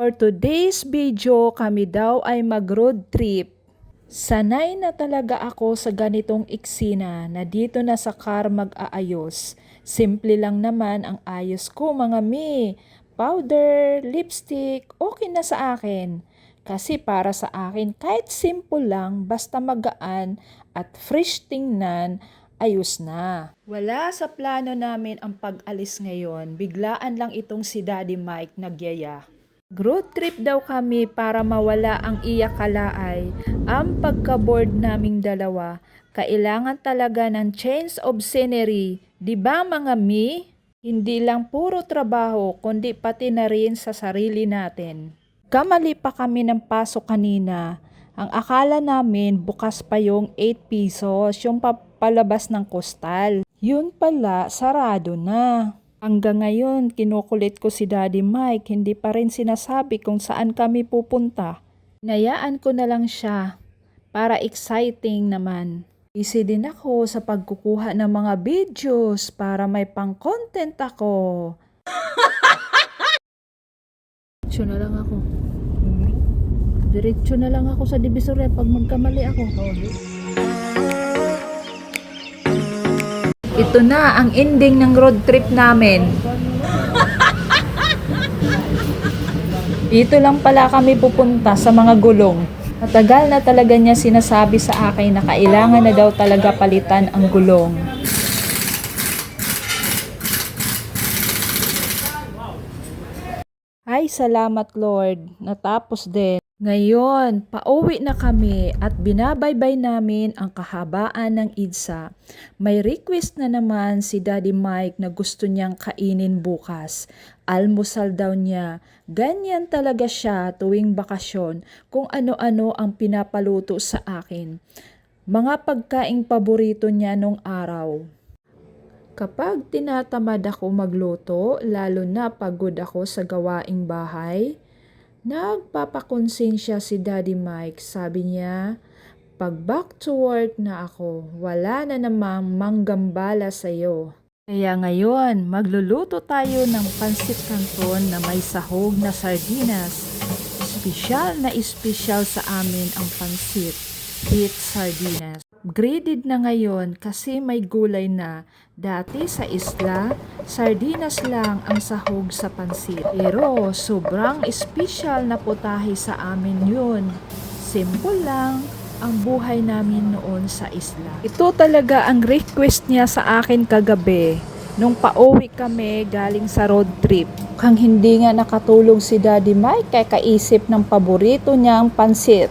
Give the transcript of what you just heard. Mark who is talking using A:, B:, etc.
A: For today's video, kami daw ay mag-road trip. Sanay na talaga ako sa ganitong eksena na dito na sa car mag-aayos. Simple lang naman ang ayos ko mga mi. Powder, lipstick, okay na sa akin. Kasi para sa akin, kahit simple lang, basta magaan at fresh tingnan, ayos na. Wala sa plano namin ang pag-alis ngayon. Biglaan lang itong si Daddy Mike nagyaya. Road trip daw kami para mawala ang iyak kalaay. Ang pagka-board naming dalawa, kailangan talaga ng change of scenery. Di ba mga mi? Hindi lang puro trabaho, kundi pati na rin sa sarili natin. Kamali pa kami ng pasok kanina. Ang akala namin bukas pa yung 8 pesos, yung papalabas ng kostal. Yun pala, sarado na. Hanggang ngayon, kinukulit ko si Daddy Mike, hindi pa rin sinasabi kung saan kami pupunta. Nayaan ko na lang siya para exciting naman. Busy din ako sa pagkukuha ng mga videos para may pang-content ako. Diretso na lang ako. Diretso na lang ako sa divisoria pag magkamali ako. Ito na ang ending ng road trip namin. Dito lang pala kami pupunta sa mga gulong. Matagal na talaga niya sinasabi sa akin na kailangan na daw talaga palitan ang gulong. Ay, salamat Lord. Natapos din. Ngayon, pauwi na kami at binabaybay namin ang kahabaan ng IDSA. May request na naman si Daddy Mike na gusto niyang kainin bukas. Almusal daw niya. Ganyan talaga siya tuwing bakasyon kung ano-ano ang pinapaluto sa akin. Mga pagkaing paborito niya nung araw. Kapag tinatamad ako magluto, lalo na pagod ako sa gawaing bahay, nagpapakonsensya si Daddy Mike. Sabi niya, pag back to work na ako, wala na namang manggambala sa'yo. Kaya ngayon, magluluto tayo ng pansit canton na may sahog na sardinas. Espesyal na espesyal sa amin ang pansit with sardinas. Graded na ngayon kasi may gulay na. Dati sa isla, sardinas lang ang sahog sa pansit. Pero sobrang espesyal na putahe sa amin yun. Simple lang ang buhay namin noon sa isla. Ito talaga ang request niya sa akin kagabi. Nung pauwi kami galing sa road trip. Kang hindi nga nakatulong si Daddy Mike kay kaisip ng paborito niyang pansit.